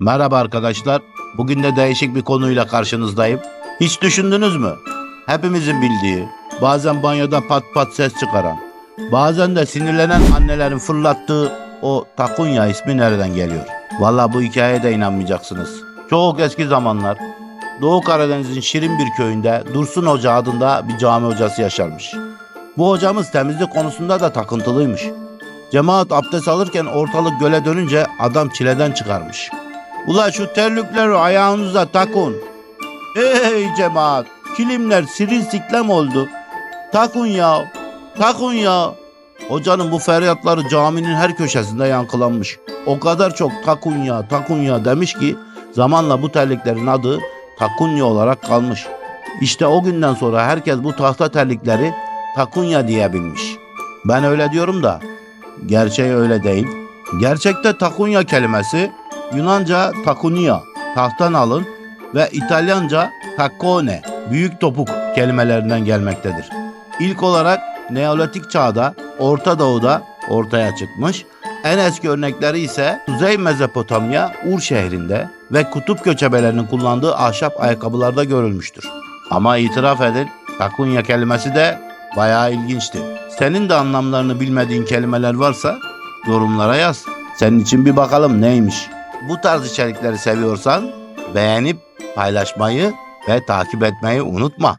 Merhaba arkadaşlar. Bugün de değişik bir konuyla karşınızdayım. Hiç düşündünüz mü? Hepimizin bildiği, bazen banyoda pat pat ses çıkaran, bazen de sinirlenen annelerin fırlattığı o takunya ismi nereden geliyor? Valla bu hikayeye de inanmayacaksınız. Çok eski zamanlar Doğu Karadeniz'in şirin bir köyünde Dursun Hoca adında bir cami hocası yaşarmış. Bu hocamız temizlik konusunda da takıntılıymış. Cemaat abdest alırken ortalık göle dönünce adam çileden çıkarmış. Ula şu terlikleri ayağınıza takın. Ey cemaat kilimler sirilsiklem oldu. Takun ya takun ya. Hocanın bu feryatları caminin her köşesinde yankılanmış. O kadar çok takunya takunya demiş ki zamanla bu terliklerin adı takunya olarak kalmış. İşte o günden sonra herkes bu tahta terlikleri takunya diyebilmiş. Ben öyle diyorum da gerçeği öyle değil. Gerçekte takunya kelimesi Yunanca takunia, tahttan alın ve İtalyanca taccone, büyük topuk kelimelerinden gelmektedir. İlk olarak Neolitik çağda Orta Doğu'da ortaya çıkmış. En eski örnekleri ise Kuzey Mezopotamya Ur şehrinde ve kutup göçebelerinin kullandığı ahşap ayakkabılarda görülmüştür. Ama itiraf edin takunya kelimesi de bayağı ilginçti. Senin de anlamlarını bilmediğin kelimeler varsa yorumlara yaz. Senin için bir bakalım neymiş. Bu tarz içerikleri seviyorsan beğenip paylaşmayı ve takip etmeyi unutma.